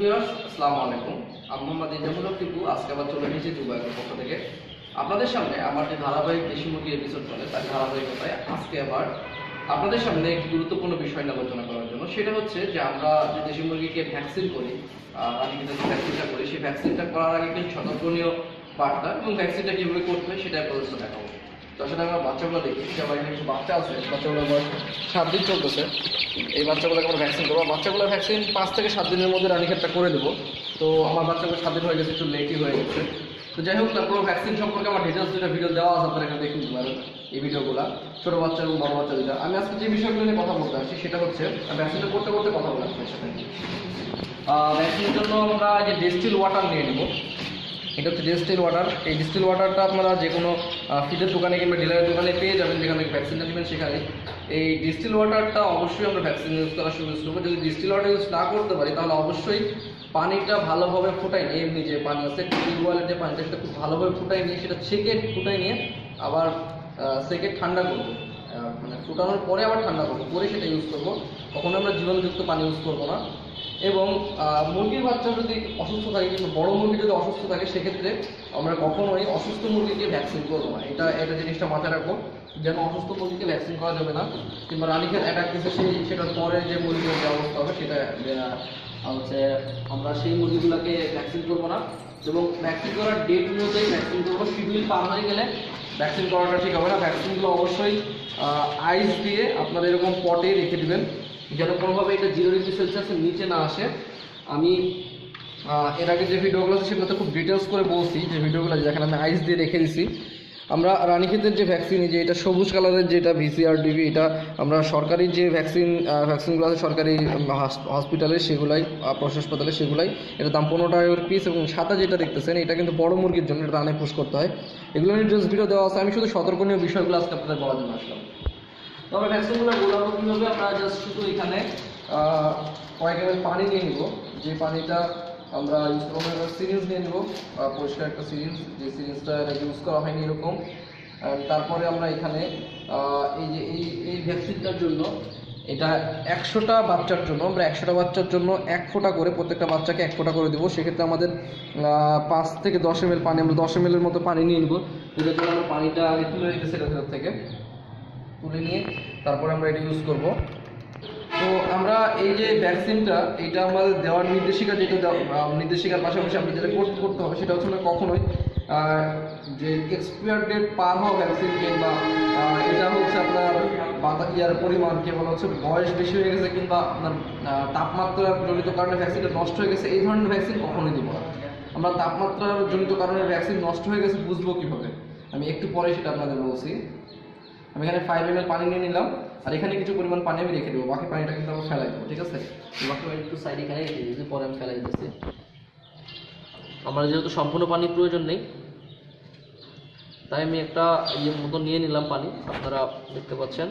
Viewers, আসসালামু আলাইকুম। আমি মোহাম্মদ ইজামুল টিপু, আজকে আবার চলে এসেছি দুবাইয়ের পক্ষ থেকে। আপনাদের সামনে আমার যে ধারাবাহিক দেশি মুরগির এপিসোড চলে, তার ধারাবাহিকতায় আজকে আবার আপনাদের সামনে একটি গুরুত্বপূর্ণ বিষয় নিয়ে আলোচনা করার জন্য। সেটা হচ্ছে যে আমরা যে দেশি মুরগিকে ভ্যাকসিন করি রানীকে যে ভ্যাকসিনটা করি, সেই ভ্যাকসিনটা করার আগে কিছু সতর্কনীয় বার্তা এবং ভ্যাকসিনটা কীভাবে করতে হয় সেটা প্রদর্শন দেখাবো। তো আসলে আমরা বাচ্চাগুলো দেখি, যে আমার এখানে কিছু বাচ্চা আছে বাচ্চাগুলো বয়স সাত দিন চলতেছে। এই বাচ্চাগুলোকে আমরা ভ্যাকসিন করব। বাচ্চাগুলো ভ্যাকসিন পাঁচ থেকে সাত দিনের মধ্যে রানীক্ষেতটা করে দেবো। তো আমার বাচ্চাগুলো সাত দিন হয়ে গেছে, একটু লেটই হয়ে গেছে। তো যাই হোক, তারপর ভ্যাকসিন সম্পর্কে আমার ডিটেলস দুটো ভিডিও দেওয়া আছে, আপনারা এখানে দেখে নিতে পারেন এই ভিডিওগুলো ছোটো বাচ্চা এবং বড় বাচ্চা দুটা আমি আজকে যে বিষয়গুলো নিয়ে কথা বলতে আসছি, সেটা হচ্ছে ভ্যাকসিনটা করতে করতে কথা বলে আপনার সাথে। ভ্যাকসিনের জন্য আমরা যে ডিস্টিল ওয়াটার নিয়ে নেব। এটা হচ্ছে ডিস্টিল ওয়াটার। এই ডিস্টিল ওয়াটারটা আপনারা যে কোনো ফিডের দোকানে কিংবা ডিলারের দোকানে পেয়ে যাবেন, যেখানে ভ্যাকসিনটা নেবেন সেখানে। এই ডিস্টিল ওয়াটারটা অবশ্যই আমরা ভ্যাকসিন ইউজ সময় ইউজ করব। যদি ডিস্টিল ওয়াটার ইউজ না করতে পারি, তাহলে অবশ্যই পানিটা ভালোভাবে ফুটাই নিয়ে, এমনি যে পানি আছে টিউবওয়েলের যে পানিটা, সেটা খুব ভালোভাবে ফুটাই নিয়ে, সেটা ছেঁকে ফুটাই নিয়ে আবার সেকে ঠান্ডা করব। মানে ফুটানোর পরে আবার ঠান্ডা করব, করে সেটা ইউজ করব। কখনো আমরা জীবাণুযুক্ত পানি ইউজ করব না। এবং মুরগির বাচ্চা যদি অসুস্থ থাকে কিংবা বড় মুরগি যদি অসুস্থ থাকে, সেক্ষেত্রে আমরা কখনোই অসুস্থ মুরগিকে ভ্যাকসিন করব না। এটা এটা জিনিসটা মাথায় রাখব যেন অসুস্থ মুরগিকে ভ্যাকসিন করা যাবে না। কিংবা রানীক্ষেত অ্যাটাক দিচ্ছে সেই, সেটার পরে যে মুরগির যে অবস্থা হবে, সেটা হচ্ছে আমরা সেই মুরগিগুলোকে ভ্যাকসিন করব না। এবং ভ্যাকসিন করার ডেট অনুযায়ী ভ্যাকসিন করব। শিডিউল পার হয়ে গেলে ভ্যাকসিন করাটা ঠিক হবে না। ভ্যাকসিনগুলো অবশ্যই আইস দিয়ে আপনারা এরকম পটে রেখে দিবেন। যেন কোনোভাবে এটা জিরো ডিগ্রি সেলসিয়াসের নিচে না আসে। আমি এর আগে যে ভিডিওগুলো আছে সেগুলোতে খুব ডিটেলস করে বলছি। যে ভিডিওগুলো যেখানে আমি আইস দিয়ে রেখে দিছি। আমরা রানীক্ষেতের যে ভ্যাকসিন যে এটা সবুজ কালারের যেটা ভিসিআর ডিবি এটা আমরা সরকারি যে ভ্যাকসিন ভ্যাকসিনগুলো আছে সরকারি হসপিটালে সেগুলাই প্রশাস হাসপাতালে সেগুলাই, এটার দাম পনেরো টাকা পিস এবং সাদা যেটা দেখতেছেন, এটা কিন্তু বড় মুরগির জন্য, এটা রানে পুশ করতে হয়। এগুলো নিয়ে ভিডিও দেওয়া আছে। আমি শুধু সতর্কনীয় বিষয়গুলো আজকে আপনাদের বলার জন্য আসলাম। তবে ভ্যাকসিনগুলো গোলাবো কীভাবে আমরা জাস্ট শুধু এখানে কয়েক এমএল পানি নিয়ে নিব। যে পানিটা আমরা ইউজ করব, আমরা সিরিঞ্জ নিয়ে নিব। পরিষ্কার একটা সিরিঞ্জ যে সিরিঞ্জটা ইউজ করা হয়নি এরকম। তারপরে আমরা এখানে এই যে, এই এই ভ্যাকসিনটার জন্য, এটা একশোটা বাচ্চার জন্য, আমরা একশোটা বাচ্চার জন্য এক ফোঁটা করে প্রত্যেকটা বাচ্চাকে এক ফোঁটা করে দেবো। সেক্ষেত্রে আমাদের পাঁচ থেকে দশ এম পানি, আমরা দশ এম মতো পানি নিয়ে নেব। জন্য আমরা পানিটা তুলে রেখেছি এটার থেকে। তুলে নিয়ে তারপরে আমরা এটা ইউজ করব। তো আমরা এই যে ভ্যাকসিনটা এটা আমাদের দেওয়ার নির্দেশিকা যেটা নির্দেশিকার পাশাপাশি আমরা যেটা করতে করতে হবে সেটা হচ্ছে কখনোই যে এক্সপায়ার ডেট পার হওয়া ভ্যাকসিন কিংবা এটা হচ্ছে আপনার বাতা ইয়ার পরিমাণ কেবল হচ্ছে বয়স বেশি হয়ে গেছে কিংবা আপনার আহ, তাপমাত্রার জনিত কারণে ভ্যাকসিনটা নষ্ট হয়ে গেছে এই ধরনের ভ্যাকসিন কখনোই দিব না। আমরা তাপমাত্রার জনিত কারণে ভ্যাকসিন নষ্ট হয়ে গেছে বুঝব কীভাবে? আমি একটু পরে সেটা আপনাদের বলছি। আমি এখানে ফাইভ এম পানি নিয়ে নিলাম। আর এখানে কিছু পরিমাণ পানি আমি রেখে দেবো। বাকি পানিটা কিন্তু আমি ফেলাই দেবো, ঠিক আছে? বাকি পানি একটু সাইড এখানে রেখে দিয়েছি পরে আমি ফেলাই দিচ্ছি আমার যেহেতু সম্পূর্ণ পানি প্রয়োজন নেই, তাই আমি একটা ইয়ে মতো নিয়ে নিলাম পানি, আপনারা দেখতে পাচ্ছেন।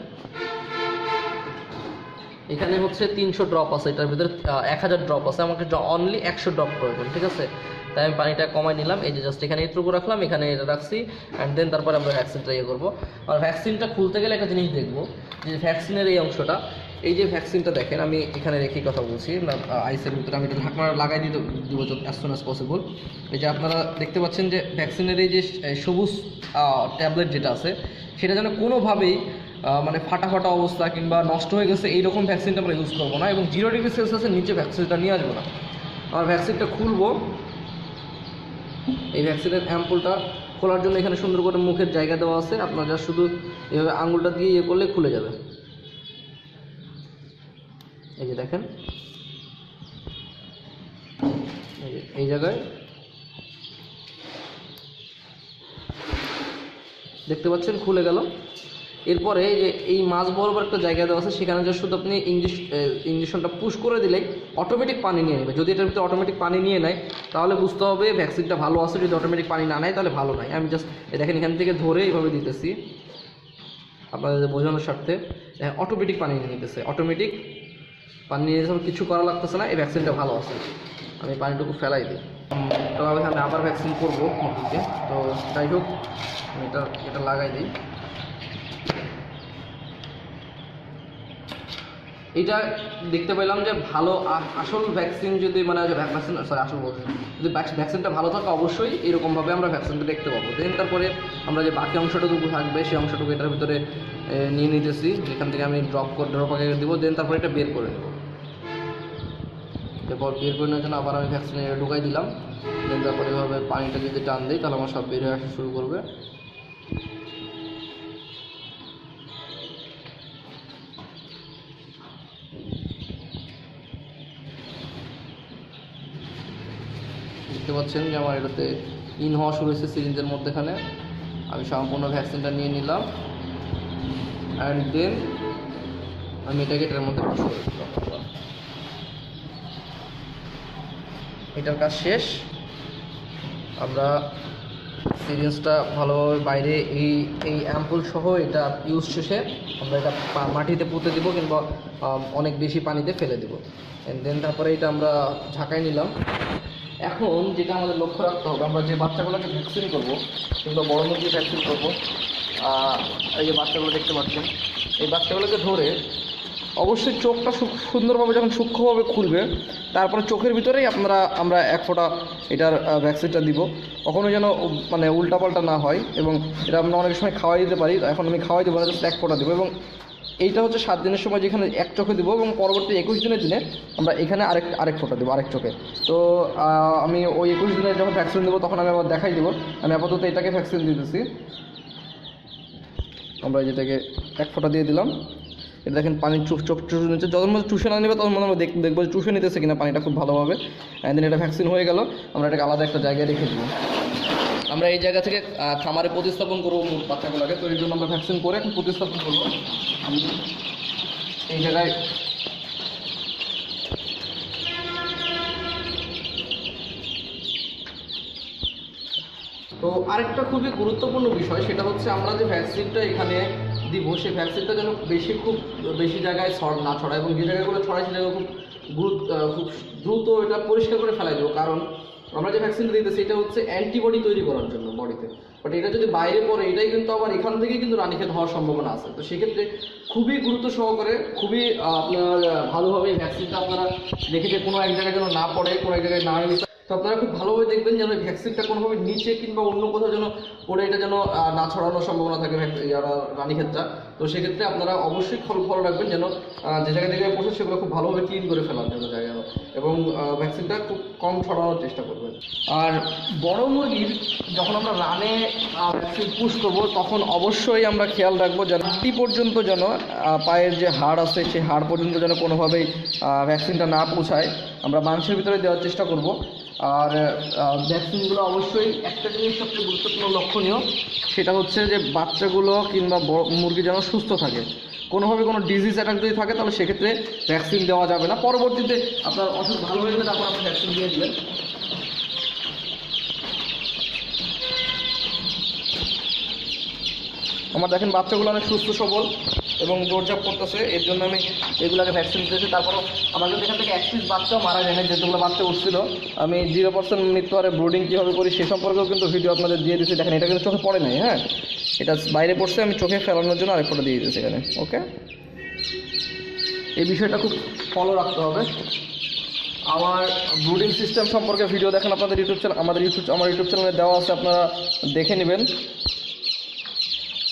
এখানে হচ্ছে তিনশো ড্রপ আছে, এটার ভিতরে এক হাজার ড্রপ আছে। আমাকে অনলি একশো ড্রপ প্রয়োজন, ঠিক আছে? তাই আমি পানিটা কমাই নিলাম। এই যে জাস্ট এখানে এটুকু রাখলাম, এখানে এটা রাখছি। অ্যান্ড দেন তারপরে আমরা ভ্যাকসিনটা ইয়ে করব। আর ভ্যাকসিনটা খুলতে গেলে একটা জিনিস দেখব, যে ভ্যাকসিনের এই অংশটা, এই যে ভ্যাকসিনটা দেখেন, আমি এখানে রেখেই কথা বলছি। আইসের ভিতরে আমি এটা ঢাকনা লাগাই দিতে, দিব অ্যাজ সুন অ্যাজ পসিবল এই যে আপনারা দেখতে পাচ্ছেন যে ভ্যাকসিনের এই যে সবুজ ট্যাবলেট যেটা আছে, সেটা যেন কোনোভাবেই মানে ফাটা ফাটা অবস্থা কিংবা নষ্ট হয়ে গেছে, এইরকম ভ্যাকসিনটা আমরা ইউজ করব না। এবং জিরো ডিগ্রি সেলসিয়াসের নিচে ভ্যাকসিনটা নিয়ে আসব না। আমার ভ্যাকসিনটা খুলবো এই ভ্যাকসিনের অ্যাম্পুলটা খোলার জন্য এখানে সুন্দর করে মুখের জায়গা দেওয়া আছে। আপনার যা শুধু এভাবে আঙুলটা দিয়ে ইয়ে করলে খুলে যাবে। এই যে দেখেন। এই জায়গায়। দেখতে পাচ্ছেন খুলে গেল। এরপরে যে এই মাছ বরাবর একটা জায়গা দেওয়া আছে, সেখানে যে শুধু আপনি ইঞ্জেস ইঞ্জেকশনটা পুশ করে দিলেই অটোমেটিক পানি নিয়ে নেবে। যদি এটার ভিতরে অটোমেটিক পানি নিয়ে নেয়, তাহলে বুঝতে হবে ভ্যাকসিনটা ভালো আছে, যদি অটোমেটিক পানি না নেয়, তাহলে ভালো নয় আমি জাস্ট দেখেন এখান থেকে ধরে এইভাবে দিতেছি। আপনাদের বোঝানোর স্বার্থে অটোমেটিক পানি নিয়ে নিতেছে। অটোমেটিক পানি নিয়ে কিছু করা লাগতেছে না, এই ভ্যাকসিনটা ভালো আছে। আমি পানিটুকু ফেলাই দিই। তো আমি আবার ভ্যাকসিন করব মুরগিকে তো যাই হোক, আমি এটা এটা লাগাই দিই। এটা দেখতে পেলাম যে ভালো আসল ভ্যাকসিন যদি মানে ভ্যাকসিন সরি আসল বলছি যদি ভ্যাকসিনটা ভালো থাকে, অবশ্যই এরকমভাবে আমরা ভ্যাকসিনটা দেখতে পাবো। দেন তারপরে আমরা যে বাকি অংশটুকু থাকবে, সেই অংশটুকু এটার ভিতরে নিয়ে নিতেছি। যেখান থেকে আমি ড্রপ করে ড্রপ আগে দেবো দেন তারপরে এটা বের করে নেব। এরপর বের করে নেওয়ার জন্য আবার আমি ভ্যাকসিনে ঢুকাই দিলাম। দেন তারপরে এভাবে পানিটা যদি টান দিই, তাহলে আমার সব বের হয়ে আসা শুরু করবে। দেখতে পাচ্ছেন যে আমার এটাতে ইন হওয়া শুরু হয়েছে সিরিঞ্জের মধ্যেখানে। আমি সম্পূর্ণ ভ্যাকসিনটা নিয়ে নিলাম। অ্যান্ড দেন আমি এটাকে এটার মধ্যে এটার কাজ শেষ। আমরা সিরিঞ্জটা ভালোভাবে বাইরে এই এই অ্যাম্পুল সহ এটা ইউজ শেষে আমরা এটা মাটিতে পুঁতে দিব কিংবা অনেক বেশি পানিতে ফেলে দিব। দেন তারপরে এটা আমরা ঝাঁকাই নিলাম। এখন যেটা আমাদের লক্ষ্য রাখতে হবে, আমরা যে বাচ্চাগুলোকে ভ্যাকসিন করব কিংবা বড় মুরগি ভ্যাকসিন করব। এই যে বাচ্চাগুলো দেখতে পাচ্ছেন, এই বাচ্চাগুলোকে ধরে অবশ্যই চোখটা সুন্দরভাবে যখন সূক্ষ্মভাবে খুলবে, তারপরে চোখের ভিতরেই আপনারা, আমরা এক ফোঁটা এটার ভ্যাকসিনটা দিব। কখনো যেন মানে উল্টাপাল্টা না হয় এবং এটা আমরা অনেক সময় খাওয়াই দিতে পারি এখন আমি খাওয়াই দেবো না এক ফোঁটা দেবো এবং এইটা হচ্ছে সাত দিনের সময় যেখানে এক চোখে দেবো এবং পরবর্তী একুশ দিনের দিনে আমরা এখানে আরেক আরেক ফোঁটা দেবো, আরেক চোখে। তো আমি ওই একুশ দিনের যখন ভ্যাকসিন দেবো তখন আমি আবার দেখাই দেবো। আমি আপাতত এটাকে ভ্যাকসিন দিতেছি। আমরা যেটাকে এক ফোঁটা দিয়ে দিলাম। এটা দেখেন পানি চুষ, চোখ চুষে নিচ্ছে। যখন মধ্যে চুষে না নেবে তখন মধ্যে আমরা দেখ- দেখব চুষে নিতেছে কিনা পানিটা খুব ভালোভাবে। অ্যান্ড দেন এটা ভ্যাকসিন হয়ে গেল। আমরা এটাকে আলাদা একটা জায়গায় রেখে দিব। আমরা এই জায়গা থেকে খামারে প্রতিস্থাপন করব বাচ্চাগুলোকে তো এই জন্য আমরা ভ্যাকসিন করে এখন প্রতিস্থাপন করব। আমি এই জায়গায় তো আরেকটা খুবই গুরুত্বপূর্ণ বিষয়, সেটা হচ্ছে আমরা যে ভ্যাকসিনটা এখানে দিব, সেই ভ্যাকসিনটা যেন বেশি খুব বেশি জায়গায় ছড় না ছড়ায়, এবং যে জায়গাগুলো ছড়ায় সে জায়গায় খুব গুরুত্ব খুব দ্রুত এটা পরিষ্কার করে ফেলাই দেবো। কারণ আমরা যে ভ্যাকসিনটা দিতেছি সেটা হচ্ছে অ্যান্টিবডি তৈরি করার জন্য বডিতে বাট এটা যদি বাইরে পড়ে, এটাই কিন্তু আবার এখান থেকে কিন্তু রানীক্ষেত হওয়ার সম্ভাবনা আছে। তো সেক্ষেত্রে খুবই গুরুত্ব সহকারে, খুবই আপনার ভালোভাবে ভ্যাকসিনটা আপনারা দেখে যে কোনো এক জায়গায় যেন না পড়ে, কোনো এক জায়গায় না তো আপনারা খুব ভালোভাবে দেখবেন যেন ভ্যাকসিনটা কোনোভাবে নিচে কিংবা অন্য কোথাও যেন পড়ে এটা যেন না ছড়ানোর সম্ভাবনা থাকে রানীক্ষেতটা। তো সেক্ষেত্রে আপনারা অবশ্যই ফলো ফলো রাখবেন যেন যে জায়গা থেকে পড়ছে সেগুলো খুব ভালোভাবে ক্লিন করে ফেলার জন্য জায়গা। এবং ভ্যাকসিনটা খুব কম ছড়ানোর চেষ্টা করবেন। আর বড় মুরগির যখন আমরা রানে ভ্যাকসিন পুশ করব, তখন অবশ্যই আমরা খেয়াল রাখব যেন হাঁটি পর্যন্ত যেন পায়ের যে হাড় আছে, সেই হাড় পর্যন্ত যেন কোনোভাবেই ভ্যাকসিনটা না পৌঁছায়। আমরা মাংসের ভিতরে দেওয়ার চেষ্টা করব। আর ভ্যাকসিনগুলো অবশ্যই একটা জিনিস সবচেয়ে গুরুত্বপূর্ণ লক্ষণীয়, সেটা হচ্ছে যে বাচ্চাগুলো কিংবা মুরগি যেন সুস্থ থাকে। কোনোভাবে কোনো ডিজিজ অ্যাটাক যদি থাকে, তাহলে সেক্ষেত্রে ভ্যাকসিন দেওয়া যাবে না। পরবর্তীতে আপনার অসুখ ভালো হয়ে গেলে তারপর আপনি ভ্যাকসিন দিয়ে দেবেন। আমার দেখেন, বাচ্চাগুলো অনেক সুস্থ, সবল। এবং দৌড়ঝাঁপ করতেছে, এর জন্য আমি এগুলোকে ভ্যাকসিন দিতেছি। তারপর আমার কিন্তু এখান থেকে এক পিস বাচ্চাও মারা যায় না যেগুলো বাচ্চা উঠছিল। আমি জিরো পার্সেন্ট মৃত্যু হারে ব্রোডিং কীভাবে করি সে সম্পর্কেও কিন্তু ভিডিও আপনাদের দিয়ে দিচ্ছি দেখেন, এটা কিন্তু চোখে পড়ে নাই হ্যাঁ? এটা বাইরে পড়ছে, আমি চোখে ফেলানোর জন্য আরেক ফটো দিয়ে দিতেছি এখানে, ওকে? এই বিষয়টা খুব ফলো রাখতে হবে। আমার ব্রুডিং সিস্টেম সম্পর্কে ভিডিও দেখেন আপনাদের ইউটিউব চ্যানেল আমাদের ইউটিউব আমার ইউটিউব চ্যানেলে দেওয়া আছে, আপনারা দেখে নেবেন।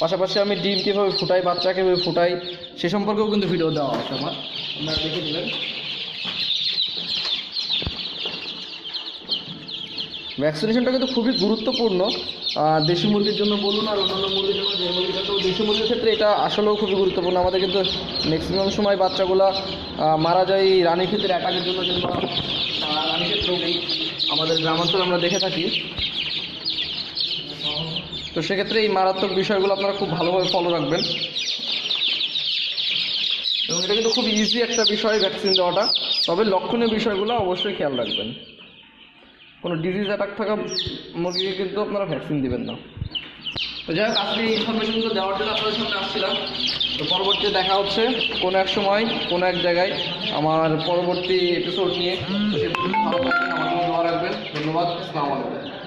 পাশাপাশি আমি ডিম কীভাবে ফুটাই বাচ্চা কীভাবে ফুটাই, সে সম্পর্কেও কিন্তু ভিডিও দেওয়া আছে আমার। আপনারা দেখে নেবেন। ভ্যাকসিনেশনটা কিন্তু খুবই গুরুত্বপূর্ণ। দেশি মুরগির জন্য বলুন আর অন্যান্য মুরগির জন্য যে মুরগির জন্য দেশি মুরগির ক্ষেত্রে এটা আসলেও খুবই গুরুত্বপূর্ণ। আমাদের কিন্তু ম্যাক্সিমাম সময় বাচ্চাগুলা মারা যায় এই রানীক্ষেতের অ্যাটাকের জন্য কিংবা রানীক্ষেত রোগেই আমাদের গ্রামাঞ্চলে আমরা দেখে থাকি। তো সেক্ষেত্রে এই মারাত্মক বিষয়গুলো আপনারা খুব ভালোভাবে ফলো রাখবেন। এবং এটা কিন্তু খুব ইজি একটা বিষয় ভ্যাকসিন দেওয়াটা। তবে লক্ষণীয় বিষয়গুলো অবশ্যই খেয়াল রাখবেন। কোনো ডিজিজ অ্যাটাক থাকা মুরগিকে কিন্তু আপনারা ভ্যাকসিন দিবেন না। তো যাই হোক, আজকে এই ইনফরমেশনগুলো দেওয়ার জন্য আপনাদের সামনে আসছিলাম। তো পরবর্তী দেখা হচ্ছে কোনো এক সময়, কোনো এক জায়গায় আমার পরবর্তী এপিসোড নিয়ে। তো সে পর্যন্ত ভালো রাখবেন। ধন্যবাদ, আসসালামু আলাইকুম।